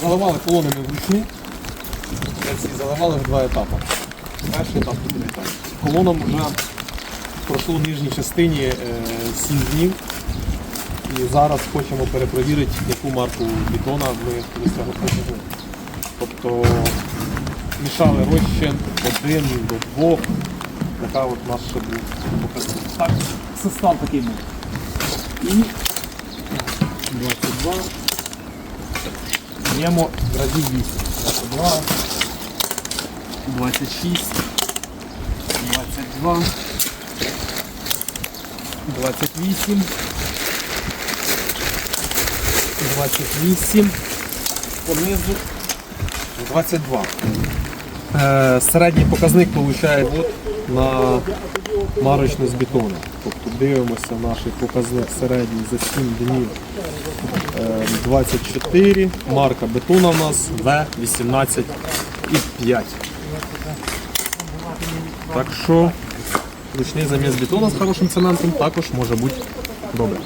Заливали колонами вручну. Ці заливали в два етапи. Перший етап другий етап. Колоном вже пройшло в нижній частині е, 7 днів. І зараз хочемо перепровірити, яку марку бетона ми висягли. Тобто мішали розчин один до двох. Така от наш ще був показник. Так, состав такий був. І 22. Б'ємо разів 8. 22, 26, 22, 28, 28, понизу. 22. Е, середній показник виходить на марочну з бетону. Тобто дивимося наш показник середній за 7 днів е, 24. Марка бетона у нас В18,5. Так що ручний заміс бетону з хорошим цементом також може бути добре.